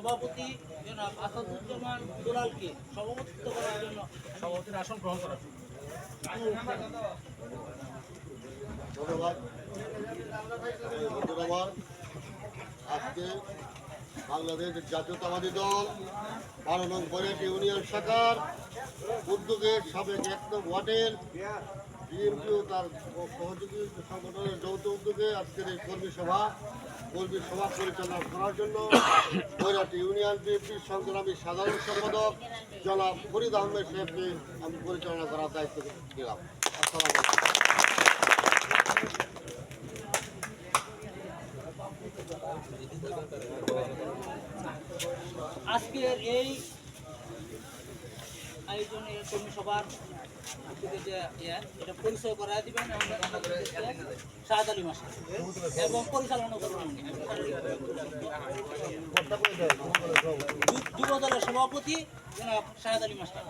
সভাপতি আসাদুজ্জামান সভাপতিত্ব করার জন্য সভাপতির আসন গ্রহণ করা ধন্যবাদ। ধন্যবাদ। আজকে বাংলাদেশ জাতীয়তাবাদী দল বারো নং ইউনিয়ন শাখার উদ্যোগে সাবেক এক ওয়ার্ডের বিএনপি ও তার সহযোগী সংগঠনের যৌথ উদ্যোগে আজকের এই কর্মী সভা কর্মী সভা পরিচালনা করার জন্য বৈরাট ইউনিয়ন বিএনপির সংগ্রামী সাধারণ সম্পাদক জনাব ফরিদ আহমেদ সাহেবকে আমি পরিচালনা করার দায়িত্ব দিলাম। আজকের এই আয়োজনে কর্মী সভার এটা পরিচয় করা দিবেন শাহাদ আলী মাসা এবং পরিচালনা করবেন যুব দলের সভাপতি জনাব আলী মাস্টার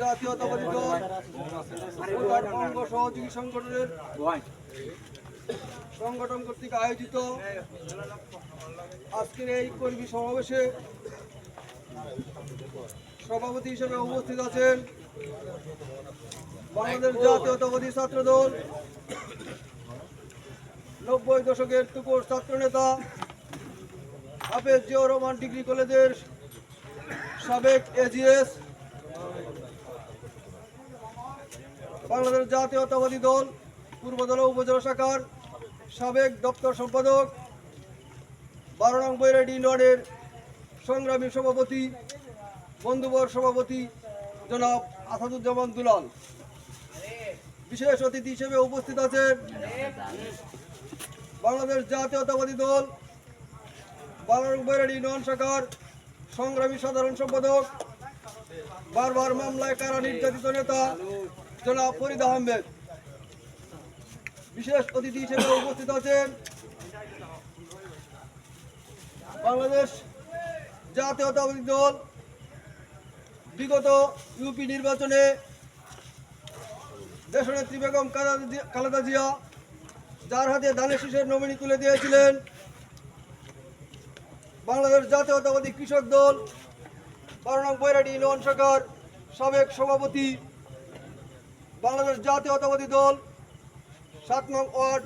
জাতীয়তাবাদী দল সহযোগী সংগঠনের সংগঠন কর্তৃক আয়োজিত আজকের এই কর্মী সমাবেশে সভাপতি হিসেবে উপস্থিত আছেন বাংলাদেশ জাতীয়তাবাদী ছাত্র দল নব্বই দশকের তুকোর ছাত্রনেতা, হাফেজ জিয়াউর রহমান ডিগ্রি কলেজের সাবেক এজিএস, বাংলাদেশ জাতীয়তাবাদী দল পূর্বদলা উপজেলা শাখার সাবেক দপ্তর সম্পাদক, বারো নং বৈরাডি ইউনিয়নের সংগ্রামী সভাপতি, বন্ধুবর সভাপতি জনাব আসাদুজ্জামান দুলাল। বিশেষ অতিথি হিসেবে উপস্থিত আছেন বাংলাদেশ জাতীয়তাবাদী দল বাংলার বৈরাডি ইউনিয়ন শাখার সংগ্রামী সাধারণ সম্পাদক, বারবার মামলায় কারা নির্যাতিত নেতা, জনাব ফরিদ আহমেদ। বিশেষ অতিথি হিসেবে উপস্থিত আছেন বাংলাদেশ জাতীয়তাবাদী দল। বিগত ইউপি নির্বাচনে দেশনেত্রী বেগম খালেদা জি- জিয়া যার হাতে ধানের শীষের নমিনি তুলে দিয়েছিলেন। বাংলাদেশ জাতীয়তাবাদী কৃষক দল, বারো নং বৈরাডি ইউনিয়ন শাখার সাবেক সভাপতি। বাংলাদেশ জাতীয়তাবাদী দল সাত নং ওয়ার্ড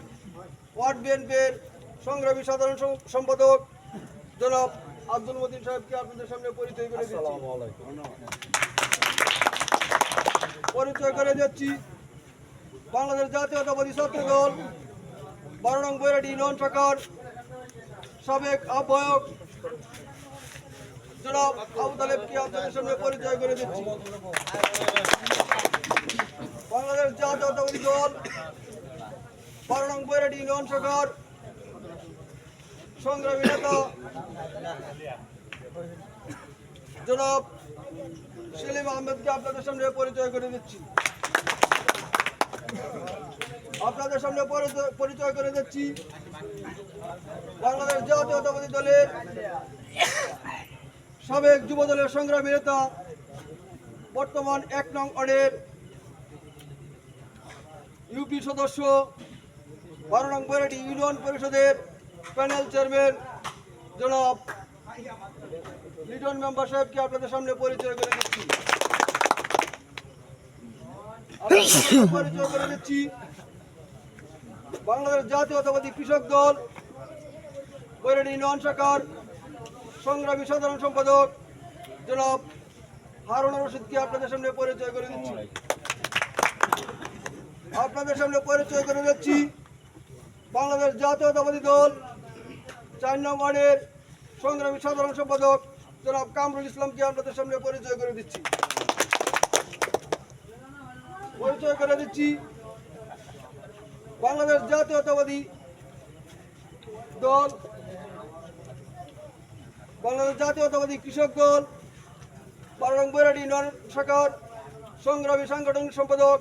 ওয়ার্ড বিএনপির সংগ্রামী সাধারণ সম্পাদক জনাব আব্দুল মতিন সাহেবকে আপনাদের সামনে পরিচয় করে দিচ্ছি। পরিচয় করে যাচ্ছি বাংলাদেশ জাতীয়তাবাদী ছাত্র দল বারো নং বৈরাডি ইউনিয়ন শাখার সাবেক আহ্বায়ক জনাব আবু তালেবকে আপনাদের সামনে পরিচয় করে দিচ্ছি। বাংলাদেশ জাতীয়তাবাদী দল বারো নং বৈরাডি ইউনিয়ন সংগ্রামী নেতা জনাব সেলিম আহমেদকে আপনাদের সামনে পরিচয় করে দিচ্ছি। আপনাদের সামনে পরিচয়- করে দিচ্ছি। বাংলাদেশ জাতীয়তাবাদী দলের সাবেক যুব দলের সংগ্রামী নেতা, বর্তমান এক নং ওয়ার্ডের ইউপি সদস্য বারো নং বৈরাটি ইউনিয়ন পরিষদের প্যানেল চেয়ারম্যান জনাব লিটন মেম্বার সাহেবকে আপনাদের সামনে পরিচয় করে দিচ্ছি। পরিচয় করে দিচ্ছি বাংলাদেশ জাতীয়তাবাদী কৃষক দল বৈরাডি ইউনিয়ন শাখার সংগ্রামী সাধারণ সম্পাদক জনাব হারুন রশিদকে আপনাদের সামনে পরিচয় করে দিচ্ছি। আপনাদের সামনে পরিচয় করে দিচ্ছি বাংলাদেশ জাতীয়তাবাদী দল, চার নম্বরের সংগ্রামী সাধারণ সম্পাদক জনাব কামরুল ইসলামকে আপনাদের সামনে পরিচয় করে দিচ্ছি। পরিচয় করে দিচ্ছি বাংলাদেশ জাতীয়তাবাদী দল, বাংলাদেশ জাতীয়তাবাদী কৃষক দল, বারং বৈরাডি নর শাখার সংগ্রামী সাংগঠনিক সম্পাদক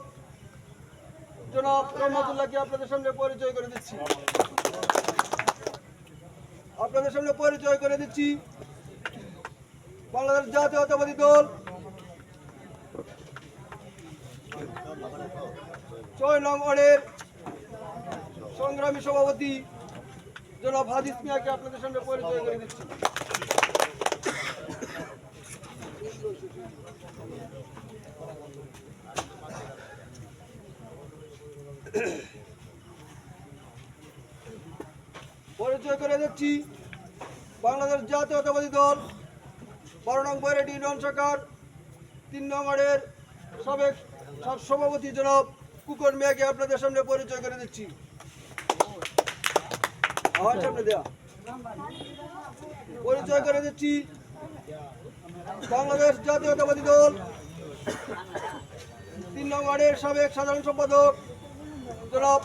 জনাব রহমতুল্লাহকে আপনাদের সামনে পরিচয় করে দিচ্ছি। আপনাদের সামনে পরিচয় করে দিচ্ছি বাংলাদেশ জাতীয়তাবাদী দল। ছয় নং সংগ্রামী সভাপতি জনাব হাদিস মিয়াকে আপনাদের সামনে পরিচয় করে দিচ্ছি। পরিচয় করে দিচ্ছি বাংলাদেশ জাতীয়তাবাদী দল, বারো নং বৈরাটি ইউনিয়ন শাখার তিন নং ওয়ার্ডের সাবেক সব সভাপতি জনাব কুকর মিয়াকে আপনাদের সামনে পরিচয় করে দিচ্ছি। আমার সামনে দেয়া। পরিচয় করে দিচ্ছি বাংলাদেশ জাতীয়তাবাদী দল, তিন নং ওয়ার্ডের সাবেক সাধারণ সম্পাদক জনাব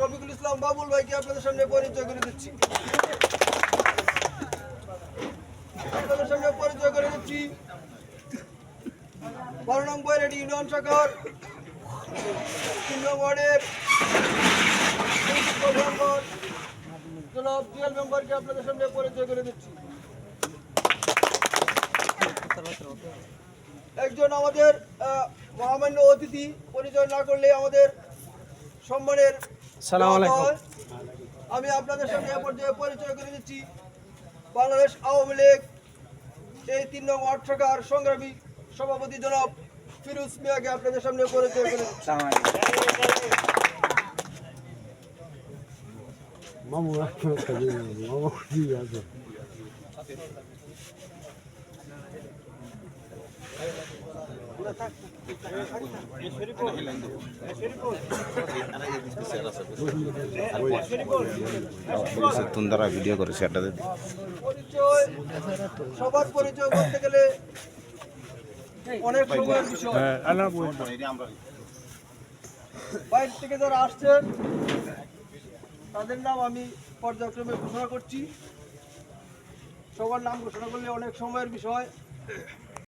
রফিকুল ইসলাম বাবুল ভাইকে আপনাদের সামনে পরিচয় করে দিচ্ছি আপনাদের সামনে পরিচয় করে দিচ্ছি বারো নং বৈরাটি ইউনিয়ন শাখার তিন নং ওয়ার্ডের প্রিন্সিপাল মেম্বার জনাব জিএল মেম্বারকে আপনাদের সামনে পরিচয় করে দিচ্ছি। একজন আমাদের মহামান্য অতিথি পরিচয় না করলে আমাদের সম্মানের। আমি আপনাদের সামনে পর্যায়ে পরিচয় করে দিচ্ছি। বাংলাদেশ আওয়ামী লীগ এই তিন নং ওয়ার্ড সংগ্রামী সভাপতি জনাব ফিরোজ মিয়াকে আপনাদের সামনে পরিচয় করে তুমি ভিডিও করে সেটাতে পরিচয় সবার পরিচয় করতে গেলে অনেক সময়ের বিষয়। বাইরে থেকে যারা আসছেন তাদের নাম আমি পর্যায়ক্রমে ঘোষণা করছি। সবার নাম ঘোষণা করলে অনেক সময়ের বিষয়।